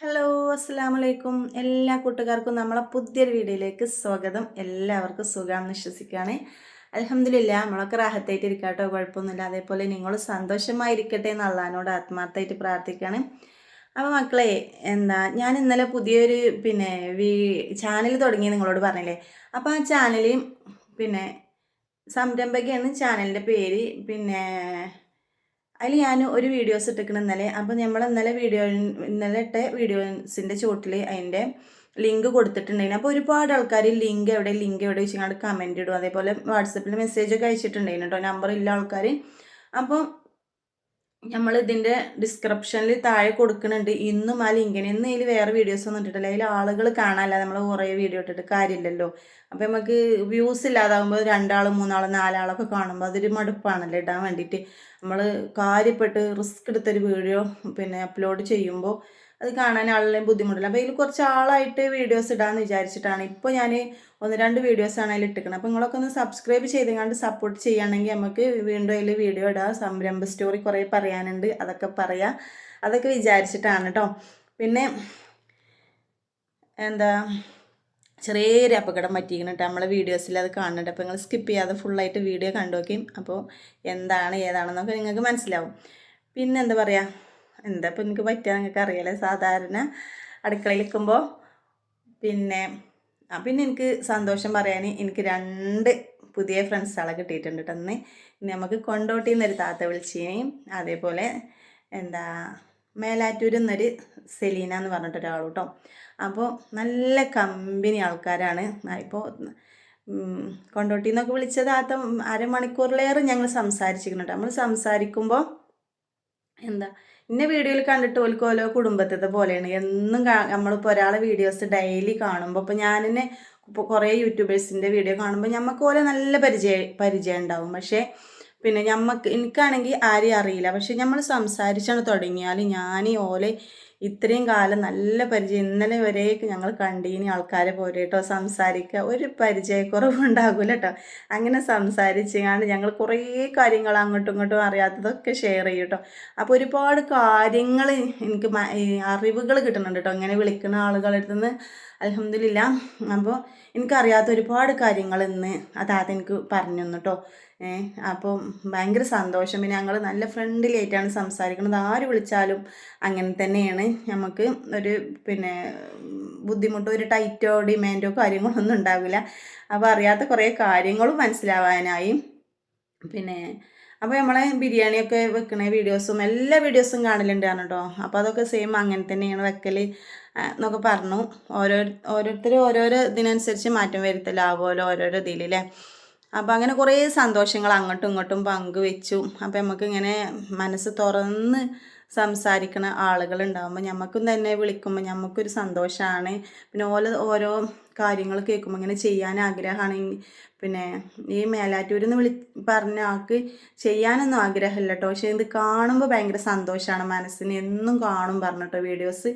Hello അസ്സാം വലൈക്കും എല്ലാ കൂട്ടുകാർക്കും നമ്മളെ പുതിയൊരു വീഡിയോയിലേക്ക് സ്വാഗതം. എല്ലാവർക്കും സുഖമാണെന്ന് വിശ്വസിക്കുകയാണ്. അലഹമില്ല നമ്മളൊക്കെ റാഹത്തായിട്ട് ഇരിക്കാട്ടോ കുഴപ്പമൊന്നുമില്ല. അതേപോലെ നിങ്ങൾ സന്തോഷമായിരിക്കട്ടെ എന്ന് അള്ളഹാനോട് ആത്മാർത്ഥമായിട്ട് പ്രാർത്ഥിക്കുകയാണ്. അപ്പോൾ മക്കളെ എന്താ ഞാൻ ഇന്നലെ പുതിയൊരു പിന്നെ വീ ചാനൽ തുടങ്ങി നിങ്ങളോട് പറഞ്ഞില്ലേ? അപ്പോൾ ആ ചാനൽ പിന്നെ സംരംഭകയാണ് ചാനലിന്റെ പേര് പിന്നെ അതിൽ ഞാൻ ഒരു വീഡിയോസ് ഇട്ടിരിക്കണം ഇന്നലെ. അപ്പോൾ നമ്മൾ ഇന്നലെ വീഡിയോ ഇന്നലെ ഇട്ട വീഡിയോസിന്റെ ചോട്ടിൽ അതിന്റെ ലിങ്ക് കൊടുത്തിട്ടുണ്ടായിരുന്നു അപ്പോൾ ഒരുപാട് ആൾക്കാർ ലിങ്ക് എവിടെ ലിങ്ക് എവിടെ വെച്ചാൽ കമന്റ് ഇടും. അതേപോലെ വാട്സപ്പിൽ മെസ്സേജൊക്കെ അയച്ചിട്ടുണ്ടായിരുന്നു കേട്ടോ നമ്പർ ഇല്ല ആൾക്കാർ അപ്പോൾ നമ്മൾ ഇതിന്റെ ഡിസ്ക്രിപ്ഷനിൽ താഴെ കൊടുക്കുന്നുണ്ട്. ഇന്നും ആ ലിങ്കിന് ഇന്ന് ഇതിൽ വേറെ വീഡിയോസ് ഒന്നും ഇട്ടിട്ടില്ല. അതിൽ ആളുകൾ കാണാനല്ല. നമ്മൾ കുറേ വീഡിയോ ഇട്ടിട്ട് കാര്യമില്ലല്ലോ. അപ്പോൾ നമുക്ക് വ്യൂസ് ഇല്ലാതാകുമ്പോൾ രണ്ടാൾ മൂന്നാൾ നാലാളൊക്കെ കാണുമ്പോൾ അതൊരു മടുപ്പാണല്ലോ ഇടാൻ വേണ്ടിയിട്ട്. നമ്മൾ കാര്യപ്പെട്ട് റിസ്ക് എടുത്തൊരു വീഡിയോ പിന്നെ അപ്ലോഡ് ചെയ്യുമ്പോൾ അത് കാണാൻ ആളുകളെയും ബുദ്ധിമുട്ടില്ല. അപ്പോൾ ഇതിൽ കുറച്ച് ആളായിട്ട് വീഡിയോസ് ഇടാമെന്ന് വിചാരിച്ചിട്ടാണ് ഇപ്പോൾ ഞാൻ ഒന്ന് രണ്ട് വീഡിയോസാണ് അതിൽ ഇട്ടിക്കുന്നത് അപ്പോൾ നിങ്ങളൊക്കെ ഒന്ന് സബ്സ്ക്രൈബ് ചെയ്തുകൊണ്ട് സപ്പോർട്ട് ചെയ്യുകയാണെങ്കിൽ നമുക്ക് വീണ്ടും അതിൽ വീഡിയോ ഇടാം. സംരംഭ സ്റ്റോറി കുറേ പറയാനുണ്ട്. അതൊക്കെ പറയാം. അതൊക്കെ വിചാരിച്ചിട്ടാണ് കേട്ടോ. പിന്നെ എന്താ ചെറിയൊരു അപകടം പറ്റിയിരിക്കണം കേട്ടോ. നമ്മളെ വീഡിയോസിൽ അത് കാണുന്നുണ്ട്. അപ്പോൾ നിങ്ങൾ സ്കിപ്പ് ചെയ്യാതെ ഫുള്ളായിട്ട് വീഡിയോ കണ്ടു നോക്കിയും. അപ്പോൾ എന്താണ് ഏതാണെന്നൊക്കെ നിങ്ങൾക്ക് മനസ്സിലാവും. പിന്നെന്താ പറയുക എന്താ ഇപ്പോൾ എനിക്ക് പറ്റുക നിങ്ങൾക്ക് അറിയാലോ? സാധാരണ അടുക്കളയിൽ നിൽക്കുമ്പോൾ പിന്നെ പിന്നെ എനിക്ക് സന്തോഷം പറയാൻ എനിക്ക് രണ്ട് പുതിയ ഫ്രണ്ട്സുകളെ കിട്ടിയിട്ടുണ്ട് കേട്ടോ അന്ന്. നമുക്ക് കൊണ്ടോട്ടി നിന്നൊരു താത്ത വിളിച്ചേനെയും അതേപോലെ എന്താ മേലാറ്റൂരിൽ നിന്നൊരു സെലീന എന്ന് പറഞ്ഞിട്ട് ഒരാൾ കേട്ടോ അപ്പോൾ നല്ല കമ്പനി ആൾക്കാരാണ്. ഇപ്പോൾ കൊണ്ടോട്ടി നിന്നൊക്കെ വിളിച്ചത് ആത്ത അരമണിക്കൂറിലേറെ ഞങ്ങൾ സംസാരിച്ചിരിക്കുന്നുണ്ട്. നമ്മൾ സംസാരിക്കുമ്പോൾ എന്താ ഇന്ന വീഡിയോയിൽ കണ്ടിട്ട് ഓൽക്ക് ഓരോ കുടുംബത്തെ പോലെയാണ്. എന്നും നമ്മളിപ്പോൾ ഒരാളെ വീഡിയോസ് ഡെയിലി കാണുമ്പോൾ ഇപ്പോൾ ഞാൻ തന്നെ ഇപ്പോൾ കുറേ യൂട്യൂബേഴ്സിന്റെ വീഡിയോ കാണുമ്പോൾ നമുക്ക് ഓലെ നല്ല പരിചയ പരിചയം ഉണ്ടാവും. പക്ഷേ പിന്നെ നമുക്ക് എനിക്കാണെങ്കിൽ ആരെയും അറിയില്ല. പക്ഷെ നമ്മൾ സംസാരിച്ചാണ് തുടങ്ങിയാൽ ഞാൻ ഓലെ ഇത്രയും കാലം നല്ല പരിചയം. ഇന്നലെ വരെയൊക്കെ ഞങ്ങൾ കണ്ടീനി ആൾക്കാരെ പോലെ കേട്ടോ സംസാരിക്കുക ഒരു പരിചയക്കുറവുണ്ടാകില്ല കേട്ടോ അങ്ങനെ സംസാരിച്ചാണ്ട് ഞങ്ങൾ കുറേ കാര്യങ്ങൾ അങ്ങോട്ടും ഇങ്ങോട്ടും അറിയാത്തതൊക്കെ ഷെയർ ചെയ്യും കേട്ടോ അപ്പോൾ ഒരുപാട് കാര്യങ്ങൾ എനിക്ക് അറിവുകൾ കിട്ടുന്നുണ്ട് കേട്ടോ ഇങ്ങനെ വിളിക്കുന്ന ആളുകളുടെ അലഹമില്ല അപ്പോൾ എനിക്കറിയാത്ത ഒരുപാട് കാര്യങ്ങൾ ഇന്ന് അതാത് എനിക്ക് പറഞ്ഞു തന്നു കേട്ടോ അപ്പോൾ ഭയങ്കര സന്തോഷം. പിന്നെ ഞങ്ങൾ നല്ല ഫ്രണ്ട്ലി ആയിട്ടാണ് സംസാരിക്കുന്നത് ആര് വിളിച്ചാലും അങ്ങനെ തന്നെയാണ്. നമുക്ക് ഒരു പിന്നെ ബുദ്ധിമുട്ടോ ഒരു ടൈറ്റോ ഡിമാൻഡോ കാര്യങ്ങളൊന്നും ഉണ്ടാവില്ല. അപ്പോൾ അറിയാത്ത കുറേ കാര്യങ്ങളും മനസ്സിലാവാനായി. പിന്നെ അപ്പോൾ നമ്മളെ ബിരിയാണിയൊക്കെ വെക്കുന്ന വീഡിയോസും എല്ലാ വീഡിയോസും കാണലുണ്ട് കേട്ടോ അപ്പോൾ അതൊക്കെ സെയിം അങ്ങനെ തന്നെയാണ് വെക്കൽ എന്നൊക്കെ പറഞ്ഞു. ഓരോ ഓരോരുത്തർ ഓരോരോ ഇതിനനുസരിച്ച് മാറ്റം വരുത്തലാവുമല്ലോ ഓരോരോ ഇതിലല്ലേ. അപ്പോൾ അങ്ങനെ കുറേ സന്തോഷങ്ങൾ അങ്ങോട്ടും ഇങ്ങോട്ടും പങ്കുവെച്ചു. അപ്പോൾ നമുക്ക് ഇങ്ങനെ മനസ്സ് തുറന്ന് സംസാരിക്കുന്ന ആളുകൾ ഉണ്ടാകുമ്പോൾ ഞമ്മക്കും തന്നെ വിളിക്കുമ്പോൾ ഞമ്മക്കൊരു സന്തോഷമാണ് പിന്നെ ഓല ഓരോ കാര്യങ്ങൾ കേൾക്കുമ്പോൾ ഇങ്ങനെ ചെയ്യാൻ ആഗ്രഹമാണ് പിന്നെ ഈ മേലാറ്റൂരിൽ വിളി പറഞ്ഞ ആൾക്ക് ചെയ്യാനൊന്നും ആഗ്രഹമില്ല കേട്ടോ പക്ഷേ ഇത് കാണുമ്പോൾ ഭയങ്കര സന്തോഷമാണ് മനസ്സിന്. എന്നും കാണും പറഞ്ഞിട്ടോ വീഡിയോസ്.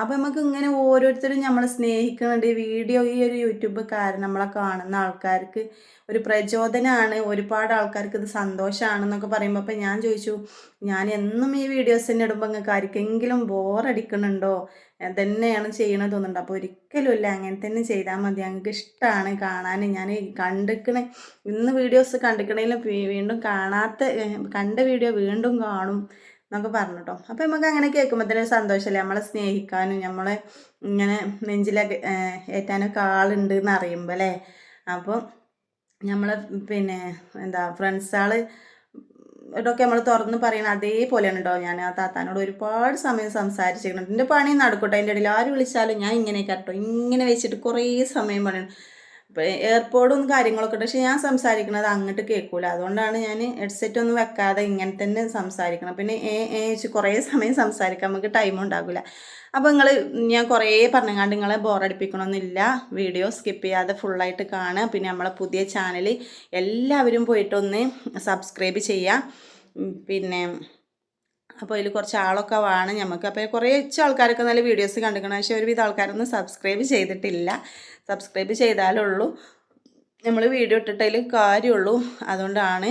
അപ്പോൾ നമുക്ക് ഇങ്ങനെ ഓരോരുത്തരും നമ്മളെ സ്നേഹിക്കുന്നുണ്ട് വീഡിയോ ഈ ഒരു യൂട്യൂബ് കാരണം നമ്മളെ കാണുന്ന ആൾക്കാർക്ക് ഒരു പ്രചോദനമാണ് ഒരുപാട് ആൾക്കാർക്ക് ഇത് സന്തോഷമാണെന്നൊക്കെ പറയുമ്പോൾ അപ്പോൾ ഞാൻ ചോദിച്ചു ഞാൻ എന്നും ഈ വീഡിയോസ് തന്നെ ഇടുമ്പോൾ നിങ്ങൾക്ക് ആർക്കെങ്കിലും ബോറടിക്കണുണ്ടോ തന്നെയാണ് ചെയ്യണത് തോന്നുന്നുണ്ട്. അപ്പോൾ ഒരിക്കലും ഇല്ല. അങ്ങനെ തന്നെ ചെയ്താൽ മതി. ഞങ്ങൾക്ക് ഇഷ്ടമാണ് കാണാൻ ഞാൻ കണ്ടിക്കണ ഇന്ന് വീഡിയോസ് കണ്ടിക്കണേലും വീണ്ടും കാണാത്ത കണ്ട വീഡിയോ വീണ്ടും കാണും എന്നൊക്കെ പറഞ്ഞു കേട്ടോ അപ്പോൾ നമുക്ക് അങ്ങനെ കേൾക്കുമ്പോൾ തന്നെ സന്തോഷമല്ലേ നമ്മളെ സ്നേഹിക്കാനും നമ്മളെ ഇങ്ങനെ നെഞ്ചിലൊക്കെ ഏറ്റാനൊക്കെ ആളുണ്ട് എന്ന് അറിയുമ്പോൾ അല്ലേ? അപ്പോൾ നമ്മളെ പിന്നെ എന്താ ഫ്രണ്ട്സാൾ ഇതൊക്കെ നമ്മൾ തുറന്ന് പറയണ അതേപോലെയാണ് കേട്ടോ ഞാൻ ആ താത്താനോട് ഒരുപാട് സമയം സംസാരിച്ചിട്ടുണ്ട് എന്റെ പണി നടക്കട്ടെ അതിന്റെ ഇടയിൽ ആര് വിളിച്ചാലും ഞാൻ ഇങ്ങനെ കേട്ടോ ഇങ്ങനെ വെച്ചിട്ട് കുറേ സമയം പറയണം. ഇപ്പോൾ എയർപോർട്ടും കാര്യങ്ങളൊക്കെ ഉണ്ട്. പക്ഷേ ഞാൻ സംസാരിക്കുന്നത് അങ്ങോട്ട് കേൾക്കൂല അതുകൊണ്ടാണ് ഞാൻ ഹെഡ്സെറ്റ് ഒന്നും വെക്കാതെ ഇങ്ങനെ തന്നെ സംസാരിക്കണം പിന്നെ എ ഏ വെച്ച് കുറേ സമയം സംസാരിക്കാൻ നമുക്ക് ടൈം ഉണ്ടാകില്ല അപ്പോൾ നിങ്ങൾ ഞാൻ കുറേ പറഞ്ഞങ്ങാണ്ട് നിങ്ങളെ ബോറടിപ്പിക്കണമെന്നില്ല വീഡിയോ സ്കിപ്പ് ചെയ്യാതെ ഫുള്ളായിട്ട് കാണുക. പിന്നെ നമ്മളെ പുതിയ ചാനൽ എല്ലാവരും പോയിട്ടൊന്ന് സബ്സ്ക്രൈബ് ചെയ്യുക. പിന്നെ അപ്പോൾ അതിൽ കുറച്ച് ആളൊക്കെ വേണം നമുക്ക് അപ്പോൾ കുറേ ആൾക്കാരൊക്കെ നല്ല വീഡിയോസ് കണ്ടിരിക്കണം പക്ഷേ ഒരുവിധ ആൾക്കാരൊന്നും സബ്സ്ക്രൈബ് ചെയ്തിട്ടില്ല. സബ്സ്ക്രൈബ് ചെയ്താലുള്ളൂ. നമ്മൾ വീഡിയോ ഇട്ടിട്ടതിൽ കാര്യമുള്ളൂ അതുകൊണ്ടാണ്.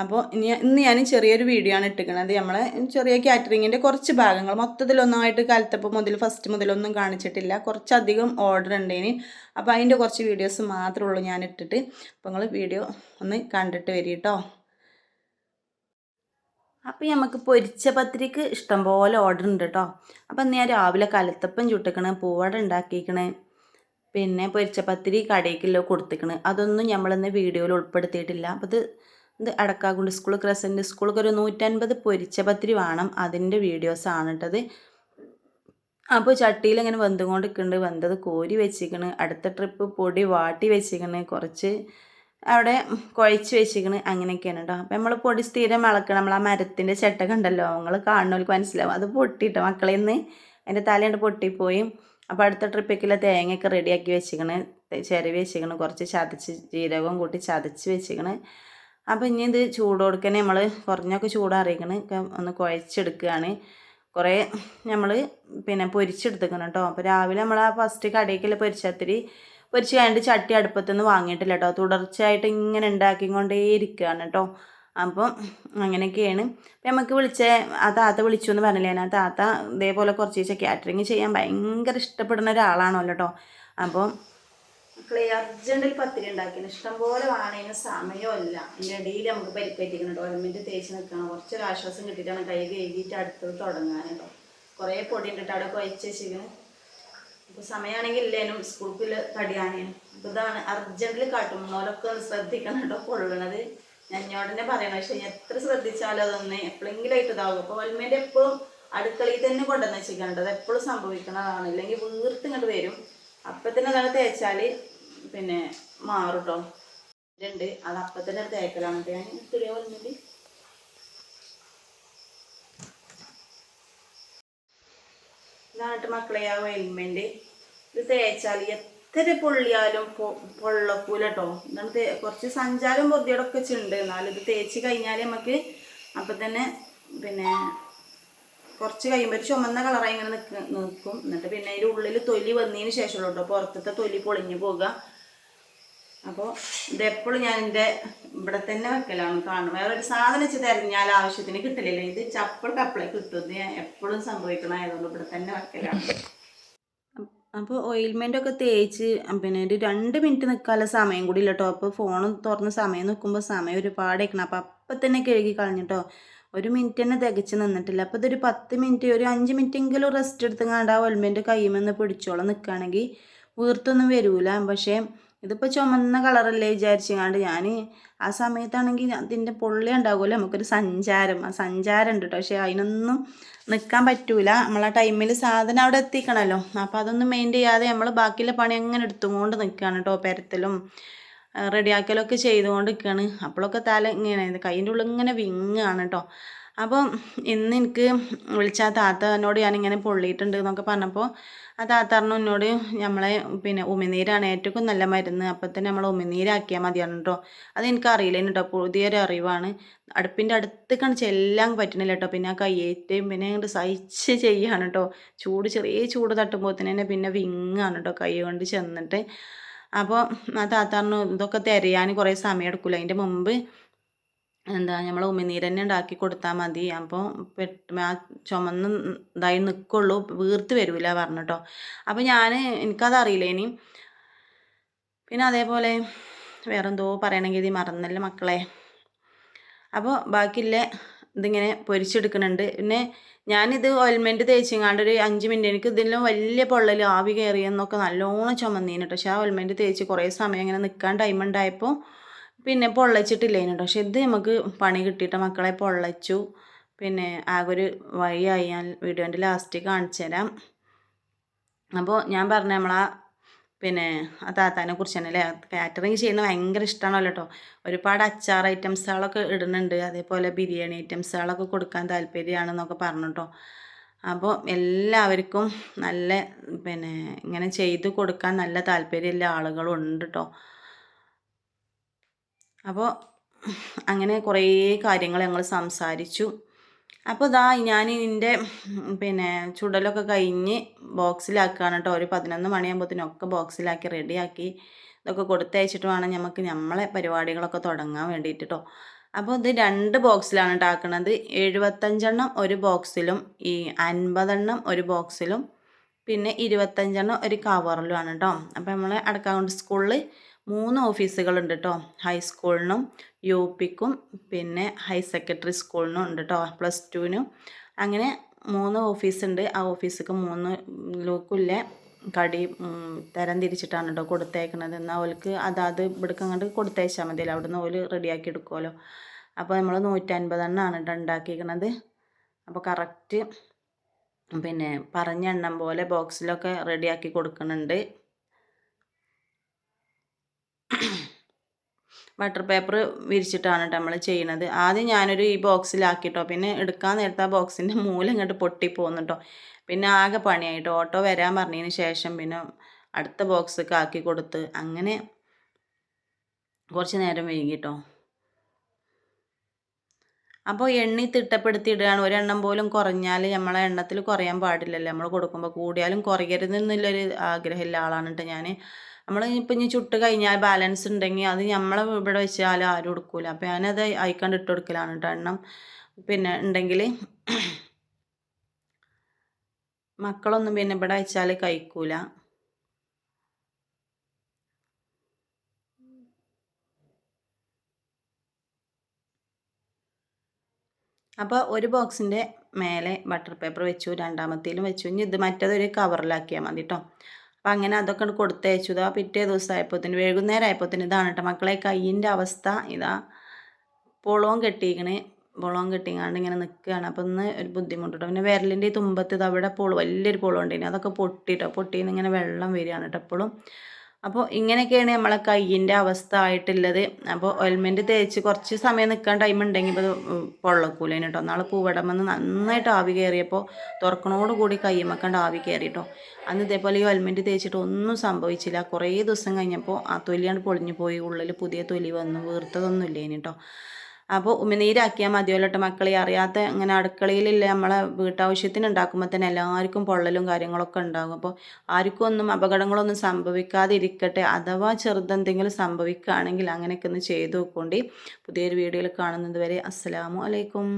അപ്പോൾ ഇനി ഇന്ന് ഞാൻ ചെറിയൊരു വീഡിയോ ആണ് ഇട്ടിരിക്കുന്നത് നമ്മൾ ചെറിയ കാറ്ററിങ്ങിന്റെ കുറച്ച് ഭാഗങ്ങൾ. മൊത്തത്തിലൊന്നായിട്ട് കാലത്തപ്പം മുതൽ ഫസ്റ്റ് മുതലൊന്നും കാണിച്ചിട്ടില്ല. കുറച്ചധികം ഓർഡർ ഉണ്ടേന് അപ്പോൾ അതിന്റെ കുറച്ച് വീഡിയോസ് മാത്രമേ ഉള്ളൂ ഞാൻ ഇട്ടിട്ട് അപ്പോൾ നിങ്ങൾ വീഡിയോ ഒന്ന് കണ്ടിട്ട് വരി കേട്ടോ അപ്പോൾ നമുക്ക് പൊരിച്ച പത്തിരിക്ക് ഇഷ്ടംപോലെ ഓർഡർ ഉണ്ട് കേട്ടോ അപ്പം ഞാൻ രാവിലെ കലത്തപ്പം ചുട്ടിക്കണേ പൂവട ഉണ്ടാക്കിക്കണേ പിന്നെ പൊരിച്ച പത്തിരി കടയിലോ കൊടുത്തിക്കണ്. അതൊന്നും നമ്മളിന്ന് വീഡിയോയിൽ ഉൾപ്പെടുത്തിയിട്ടില്ല. അപ്പോൾ ഇത് ഇത് അടക്കാകുണ്ട് സ്കൂൾ ക്രസന്റ് സ്കൂൾക്ക് ഒരു നൂറ്റൻപത് പൊരിച്ച പത്തിരി വേണം അതിന്റെ വീഡിയോസാണ് കേട്ടത് അപ്പോൾ ചട്ടിയിൽ ഇങ്ങനെ വെന്തുകൊണ്ട് നിൽക്കുന്നുണ്ട് വെന്തത് കോരി വെച്ചിരിക്കണ് അടുത്ത ട്രിപ്പ് പൊടി വാട്ടി വെച്ചിരിക്കണ് കുറച്ച് അവിടെ കുഴച്ച് വെച്ചിരിക്കണ്. അങ്ങനെയൊക്കെയാണ് കേട്ടോ അപ്പം നമ്മൾ പൊടി സ്ഥിരം ഇളക്കണം നമ്മൾ ആ മരത്തിന്റെ ചട്ട കണ്ടല്ലോ നിങ്ങൾ കാണുന്നവർക്ക് മനസ്സിലാവും. അത് പൊട്ടിയിട്ടോ മക്കളിൽ നിന്ന് അതിന്റെ തലയുണ്ട് പൊട്ടിപ്പോയി. അപ്പോൾ അടുത്ത ട്രിപ്പിക്കുള്ള തേങ്ങയൊക്കെ റെഡിയാക്കി വെച്ചിക്കണ് ചിരവി വെച്ചിക്കണ് കുറച്ച് ചതച്ച് ജീരകവും കൂട്ടി ചതച്ച് വെച്ചിക്കണ് അപ്പോൾ ഇനി ഇത് ചൂട് കൊടുക്കണേ നമ്മൾ കുറഞ്ഞൊക്കെ ചൂടറിയിക്കണ് ഒന്ന് കുഴച്ചെടുക്കുകയാണ് കുറേ നമ്മൾ പിന്നെ പൊരിച്ചെടുത്തേക്കണം കേട്ടോ അപ്പോൾ രാവിലെ നമ്മൾ ആ ഫസ്റ്റ് കടയ്ക്കുള്ള പൊരിച്ചത്തിരി പൊരിച്ച് കഴിഞ്ഞിട്ട് ചട്ടി അടുപ്പത്തുനിന്ന് വാങ്ങിയിട്ടില്ല കേട്ടോ തുടർച്ചയായിട്ട് ഇങ്ങനെ ഉണ്ടാക്കിക്കൊണ്ടേ ഇരിക്കുകയാണ് കേട്ടോ അപ്പം അങ്ങനെയൊക്കെയാണ്. അപ്പം നമുക്ക് വിളിച്ച ആ താത്ത വിളിച്ചു എന്ന് പറഞ്ഞില്ലേ? ആ താത്ത ഇതേപോലെ കുറച്ച് ദിവസം കാറ്ററിങ് ചെയ്യാൻ ഭയങ്കര ഇഷ്ടപ്പെടുന്ന ഒരാളാണല്ലോ കേട്ടോ അപ്പോൾ മക്കളെ അർജന്റിൽ പത്തിരി ഉണ്ടാക്കിയത് ഇഷ്ടംപോലെ വാണേന് സമയമല്ല അതിന്റെ ഇടയിൽ നമുക്ക് പരിപ്പറ്റിക്കണം കേട്ടോ ഓയിൽമെന്റ് തേച്ച് നിൽക്കണം. കുറച്ചൊരു ആശ്വാസം കിട്ടിയിട്ടാണ് കൈ കഴുകിയിട്ട് അടുത്തത് തുടങ്ങാൻ കേട്ടോ കുറേ പൊടി ഇട്ടിട്ട് അവിടെ കുഴച്ച് വെച്ചിരിക്കണം അപ്പോൾ സമയമാണെങ്കിൽ ഇല്ലേനും സ്കൂൾക്ക് തടിയാണേനും. അപ്പോൾ ഇതാണ് അർജന്റിൽ കാട്ടുമ്പോലൊക്കെ ഒന്ന് ശ്രദ്ധിക്കണം കേട്ടോ കൊള്ളണത് ഞഞ്ഞോടനെ പറയണം പക്ഷെ എത്ര ശ്രദ്ധിച്ചാലും അതൊന്ന് എപ്പോഴെങ്കിലും ആയിട്ട് ഇതാവും. അപ്പോൾ ഓയിൽമെന്റ് എപ്പോഴും അടുക്കളയിൽ തന്നെ കൊണ്ടുവന്ന് വെച്ചിരിക്കണം അത് എപ്പോഴും സംഭവിക്കുന്നതാണ് ഇല്ലെങ്കിൽ വീർത്ത് ഇങ്ങോട്ട് വരും. അപ്പം തന്നെ അതാണ് തേച്ചാൽ പിന്നെ മാറും കേട്ടോ ഉണ്ട് അത് അപ്പം തന്നെ തേക്കലാണ്. ഞാൻ തുണിയ വന്നിട്ട് ഇതാണ് മക്കളെ ആ ഓയിൽമെന്റ് ഇത് തേച്ചാൽ എത്ര പൊള്ളിയാലും പൊള്ളക്കൂല കേട്ടോ ഇതാണ് കുറച്ച് സഞ്ചാരം പൊതിയോടൊക്കെ വെച്ചിട്ടുണ്ട്. എന്നാലും ഇത് തേച്ച് കഴിഞ്ഞാൽ നമുക്ക് അപ്പം തന്നെ പിന്നെ കുറച്ച് കഴിയുമ്പോൾ ചുമന്ന കളറായി ഇങ്ങനെ നിൽക്കും എന്നിട്ട് പിന്നെ അതിന്റെ ഉള്ളിൽ തൊലി വന്നതിന് ശേഷമുള്ളൂ കേട്ടോ പുറത്തത്തെ തൊലി പൊളിഞ്ഞു പോകുക അപ്പോൾ ഇതെപ്പോഴും ഞാൻ എന്റെ ഇവിടെ തന്നെ വെക്കലാണ് കാണും വേറെ ഒരു സാധനം വെച്ച് തിരഞ്ഞാൽ ആവശ്യത്തിന് കിട്ടില്ലല്ലോ ഇത് ചപ്പൾ കപ്പിളെ കിട്ടും ഞാൻ എപ്പോഴും സംഭവിക്കണമായതുകൊണ്ട് ഇവിടെ തന്നെ വെക്കലാണ്. അപ്പോൾ ഓയിൽമെന്റ് ഒക്കെ തേച്ച് പിന്നെ ഒരു രണ്ട് മിനിറ്റ് നിൽക്കാനുള്ള സമയം കൂടി ഇല്ല കേട്ടോ അപ്പോൾ ഫോൺ തുറന്ന് സമയം നിൽക്കുമ്പോൾ സമയം ഒരുപാട് വെക്കണം അപ്പോൾ അപ്പം തന്നെ കഴുകി കളഞ്ഞിട്ടോ ഒരു മിനിറ്റ് തന്നെ തികച്ച് നിന്നിട്ടില്ല. അപ്പോൾ ഇതൊരു പത്ത് മിനിറ്റ് ഒരു അഞ്ച് മിനിറ്റെങ്കിലും റെസ്റ്റ് എടുത്ത് ആ ഓയിൽമെന്റ് കയ്യുമെന്ന് പിടിച്ചോളം നിൽക്കുകയാണെങ്കിൽ വീർത്തൊന്നും വരില്ല പക്ഷേ ഇതിപ്പോൾ ചുമന്ന കളറല്ലേ വിചാരിച്ചങ്ങാണ്ട് ഞാൻ ആ സമയത്താണെങ്കിൽ അതിന്റെ പൊള്ളി ഉണ്ടാകുമല്ലോ നമുക്കൊരു സഞ്ചാരം. ആ സഞ്ചാരം ഉണ്ട് കേട്ടോ പക്ഷേ അതിനൊന്നും നിൽക്കാൻ പറ്റൂല. ആ ടൈമിൽ സാധനം അവിടെ എത്തിക്കണമല്ലോ അപ്പോൾ അതൊന്നും മെയിൻ ചെയ്യാതെ നമ്മൾ ബാക്കിയുള്ള പണി അങ്ങനെ എടുത്തുകൊണ്ട് നിൽക്കുകയാണ് കേട്ടോ പെരത്തലും. റെഡിയാക്കലൊക്കെ ചെയ്തുകൊണ്ട് നിൽക്കുകയാണ് അപ്പോഴൊക്കെ തല ഇങ്ങനെ കൈന്റെ ഉള്ളിൽ ഇങ്ങനെ വിങ്ങാണ് കേട്ടോ അപ്പം ഇന്ന് എനിക്ക് വിളിച്ച ആ താത്തനോട് ഞാനിങ്ങനെ പൊള്ളിയിട്ടുണ്ട് എന്നൊക്കെ പറഞ്ഞപ്പോൾ ആ താത്ത പറഞ്ഞു എന്നോട് നമ്മളെ പിന്നെ ഉമിനീരാണ് ഏറ്റവും നല്ല മരുന്ന് അപ്പം തന്നെ നമ്മൾ ഉമിനീരാക്കിയാൽ മതിയാണ് കേട്ടോ അത് എനിക്ക് അറിയില്ല കേട്ടോ പുതിയൊരു അറിവാണ്. അടുപ്പിന്റെ അടുത്തേക്കാണ് എല്ലാം പറ്റണില്ല കേട്ടോ പിന്നെ ആ കയ്യേറ്റയും പിന്നെ അങ്ങോട്ട് സഹിച്ച് ചെയ്യാണ് കേട്ടോ ചൂട് ചെറിയ ചൂട് തട്ടുമ്പോൾ തന്നെ പിന്നെ വിങ്ങാണ് കേട്ടോ കൈ കൊണ്ട് ചെന്നിട്ട്. അപ്പോൾ ആ താത്ത പറഞ്ഞു ഇതൊക്കെ തിരയാൻ കുറേ സമയം എടുക്കില്ല അതിന്റെ മുമ്പ് എന്താ നമ്മൾ ഉമിനീര് തന്നെ ഉണ്ടാക്കി കൊടുത്താൽ മതി. അപ്പോൾ പെട്ട് ആ ചുമന്ന് ഇതായി നിൽക്കുള്ളൂ വീർത്ത് വരില്ല പറഞ്ഞു കേട്ടോ അപ്പോൾ ഞാൻ എനിക്കതറിയില്ല ഇനി പിന്നെ അതേപോലെ വേറെന്തോ പറയണമെങ്കിൽ ഇത് മറന്നല്ലേ മക്കളെ. അപ്പോൾ ബാക്കിയുള്ള ഇതിങ്ങനെ പൊരിച്ചെടുക്കുന്നുണ്ട്. പിന്നെ ഞാനിത് ഓയിൽമെന്റ് തേച്ചിങ്ങാണ്ട് ഒരു അഞ്ച് മിനിറ്റ് എനിക്ക് ഇതിലും വലിയ പൊള്ളൽ ആവി കയറിയെന്നൊക്കെ നല്ലോണം ചുമന്നീന് കേട്ടോ പക്ഷേ ആ ഓയിൽമെന്റ് തേച്ച് കുറേ സമയം ഇങ്ങനെ നിൽക്കാൻ ടൈം ഉണ്ടായപ്പോൾ പിന്നെ പൊള്ളച്ചിട്ടില്ലേനു പക്ഷെ ഇത് നമുക്ക് പണി കിട്ടിയിട്ട് മക്കളെ പൊള്ളച്ചു. പിന്നെ ആകെ ഒരു വഴിയായി. ഞാൻ വീഡിയോന്റെ ലാസ്റ്റ് കാണിച്ചു തരാം അപ്പോൾ ഞാൻ പറഞ്ഞ നമ്മളാ പിന്നെ ആ താത്താനെ കുറിച്ച് തന്നെ അല്ലേ കാറ്ററിങ് ചെയ്യുന്നത് ഭയങ്കര ഇഷ്ടമാണല്ലോ കേട്ടോ ഒരുപാട് അച്ചാർ ഐറ്റംസുകളൊക്കെ ഇടുന്നുണ്ട്. അതേപോലെ ബിരിയാണി ഐറ്റംസുകളൊക്കെ കൊടുക്കാൻ താല്പര്യമാണെന്നൊക്കെ പറഞ്ഞു കേട്ടോ അപ്പോൾ എല്ലാവർക്കും നല്ല പിന്നെ ഇങ്ങനെ ചെയ്തു കൊടുക്കാൻ നല്ല താല്പര്യമുള്ള ആളുകളും ഉണ്ട് കേട്ടോ അപ്പോൾ അങ്ങനെ കുറേ കാര്യങ്ങൾ ഞങ്ങൾ സംസാരിച്ചു. അപ്പോൾ ഇതാ ഞാൻ ഇതിന്റെ പിന്നെ ചുടലൊക്കെ കഴിഞ്ഞ് ബോക്സിലാക്കുകയാണ് കേട്ടോ ഒരു പതിനൊന്ന് മണിയാകുമ്പോഴത്തേനൊക്കെ ബോക്സിലാക്കി റെഡിയാക്കി ഇതൊക്കെ കൊടുത്തയച്ചിട്ട് വേണം നമുക്ക് നമ്മളെ പരിപാടികളൊക്കെ തുടങ്ങാൻ വേണ്ടിയിട്ട് കേട്ടോ അപ്പോൾ ഇത് രണ്ട് ബോക്സിലാണ് ഉണ്ടാക്കുന്നത് എഴുപത്തഞ്ചെണ്ണം ഒരു ബോക്സിലും ഈ അൻപതെണ്ണം ഒരു ബോക്സിലും പിന്നെ ഇരുപത്തഞ്ചെണ്ണം ഒരു കവറിലുമാണ് കേട്ടോ അപ്പോൾ നമ്മൾ അടക്കാവുണ്ട് സ്കൂളിൽ മൂന്ന് ഓഫീസുകളുണ്ട് കേട്ടോ ഹൈസ്കൂളിനും യു പിക്കും പിന്നെ ഹയർ സെക്കൻഡറി സ്കൂളിനും ഉണ്ട് കേട്ടോ പ്ലസ് ടുവിനും അങ്ങനെ മൂന്ന് ഓഫീസുണ്ട്. ആ ഓഫീസിക്ക് മൂന്ന് ലൂക്കില്ല കടി തരം തിരിച്ചിട്ടാണ് കേട്ടോ കൊടുത്തേക്കണത്. എന്നാൽ അവൾക്ക് അതാത് ഇവിടേക്ക് അങ്ങോട്ട് കൊടുത്തയച്ചാൽ മതിയല്ലോ. അവിടുന്ന് ഓൽ റെഡിയാക്കി എടുക്കുമല്ലോ അപ്പോൾ നമ്മൾ നൂറ്റൻപതെണ്ണമാണ് കേട്ടോ ഉണ്ടാക്കിയിരിക്കണത് അപ്പോൾ കറക്റ്റ് പിന്നെ പറഞ്ഞ എണ്ണം പോലെ ബോക്സിലൊക്കെ റെഡിയാക്കി കൊടുക്കുന്നുണ്ട് ബട്ടർ പേപ്പർ വിരിച്ചിട്ടാണ് കേട്ടോ നമ്മൾ ചെയ്യണത്. ആദ്യം ഞാനൊരു ഈ ബോക്സിലാക്കിട്ടോ. പിന്നെ എടുക്കാൻ നേരത്തെ ആ ബോക്സിന്റെ മൂലം ഇങ്ങോട്ട് പൊട്ടിപ്പോകുന്നുണ്ടോ പിന്നെ ആകെ പണിയായിട്ടോ. ഓട്ടോ വരാൻ പറഞ്ഞതിന് ശേഷം പിന്നെ അടുത്ത ബോക്സൊക്കെ ആക്കി കൊടുത്ത് അങ്ങനെ കുറച്ച് നേരം വൈകിട്ടോ. അപ്പോൾ എണ്ണി തിട്ടപ്പെടുത്തി തിട്ടപ്പെടുത്തിയിടുകയാണ്. ഒരെണ്ണം പോലും കുറഞ്ഞാൽ നമ്മളെ എണ്ണത്തിൽ കുറയാൻ പാടില്ലല്ലോ. നമ്മൾ കൊടുക്കുമ്പോൾ കൂടിയാലും കുറയരുതെന്നുള്ളൊരു ആഗ്രഹമുള്ള ആളാണ് കേട്ടോ ഞാൻ നമ്മൾ ഇപ്പം ഇനി ചുട്ട് കഴിഞ്ഞാൽ ബാലൻസ് ഉണ്ടെങ്കിൽ അത് നമ്മളെ ഇവിടെ വെച്ചാൽ ആരും എടുക്കൂല. അപ്പം ഞാനത് അയക്കാണ്ട് ഇട്ട് കൊടുക്കലാണ് കേട്ടോ എണ്ണം. പിന്നെ ഉണ്ടെങ്കിൽ മക്കളൊന്നും പിന്നെ ഇവിടെ വെച്ചാൽ കഴിക്കൂല. അപ്പോൾ ഒരു ബോക്സിന്റെ മേലെ ബട്ടർ പേപ്പർ വെച്ചു രണ്ടാമത്തേലും വെച്ചു. ഇനി ഇത് മറ്റേതൊരു കവറിലാക്കിയാൽ മതി കേട്ടോ അപ്പം അങ്ങനെ അതൊക്കെ കൊടുത്തയച്ചു. ഇതാ പിറ്റേ ദിവസം ആയപ്പോത്തിന് വൈകുന്നേരം ആയപ്പോത്തിന് ഇതാണ് കേട്ടോ മക്കളെ കയ്യിന്റെ അവസ്ഥ. ഇതാ പൊളവും കെട്ടിയിരിക്കണേ പൊളവും കെട്ടിങ്ങാണ്ട് ഇങ്ങനെ നിൽക്കുകയാണ് അപ്പം ഇന്ന് ഒരു ബുദ്ധിമുട്ട് കേട്ടോ പിന്നെ വിരലിന്റെ തുമ്പത്ത് ഇത് അവിടെ പൊളു വലിയൊരു പൊളം ഉണ്ടേനി അതൊക്കെ പൊട്ടിട്ടോ പൊട്ടിന്ന് ഇങ്ങനെ വെള്ളം വരികയാണ് കേട്ടോ എപ്പോഴും അപ്പോൾ ഇങ്ങനെയൊക്കെയാണ് നമ്മളെ കയ്യിന്റെ അവസ്ഥ ആയിട്ടുള്ളത്. അപ്പോൾ ഓയിൽമെന്റ് തേച്ച് കുറച്ച് സമയം നിൽക്കാൻ ടൈം ഉണ്ടെങ്കിൽ ഇപ്പോൾ പൊള്ളക്കൂല കേട്ടോ നാളെ പൂവടമെന്ന് നന്നായിട്ട് ആവി കയറിയപ്പോൾ തുറക്കണോട് കൂടി കയ്യുമ്മക്കണ്ട് ആവി കയറിയിട്ടോ അന്ന് ഇതേപോലെ ഈ ഓയിൽമെന്റ് തേച്ചിട്ട് ഒന്നും സംഭവിച്ചില്ല. കുറേ ദിവസം കഴിഞ്ഞപ്പോൾ ആ തൊലിയാണ് പൊളിഞ്ഞു പോയി. ഉള്ളിൽ പുതിയ തൊലി വന്നു. വീർത്തതൊന്നും ഇല്ലേനി കേട്ടോ അപ്പോൾ ഉമിനീരാക്കിയാൽ മതിയല്ലോ കേട്ടോ മക്കളെ അറിയാത്ത അങ്ങനെ അടുക്കളയിലില്ല നമ്മളെ വീട്ടാവശ്യത്തിന് ഉണ്ടാക്കുമ്പോൾ തന്നെ എല്ലാവർക്കും പൊള്ളലും കാര്യങ്ങളൊക്കെ ഉണ്ടാകും അപ്പോൾ ആർക്കും ഒന്നും അപകടങ്ങളൊന്നും സംഭവിക്കാതെ ഇരിക്കട്ടെ അഥവാ ചെറുതെന്തെങ്കിലും സംഭവിക്കുകയാണെങ്കിൽ അങ്ങനെയൊക്കെ ഒന്ന് ചെയ്തു നോക്കൊണ്ട്. പുതിയൊരു വീഡിയോയിൽ കാണുന്നത് വരെ അസ്സലാമു അലൈക്കും.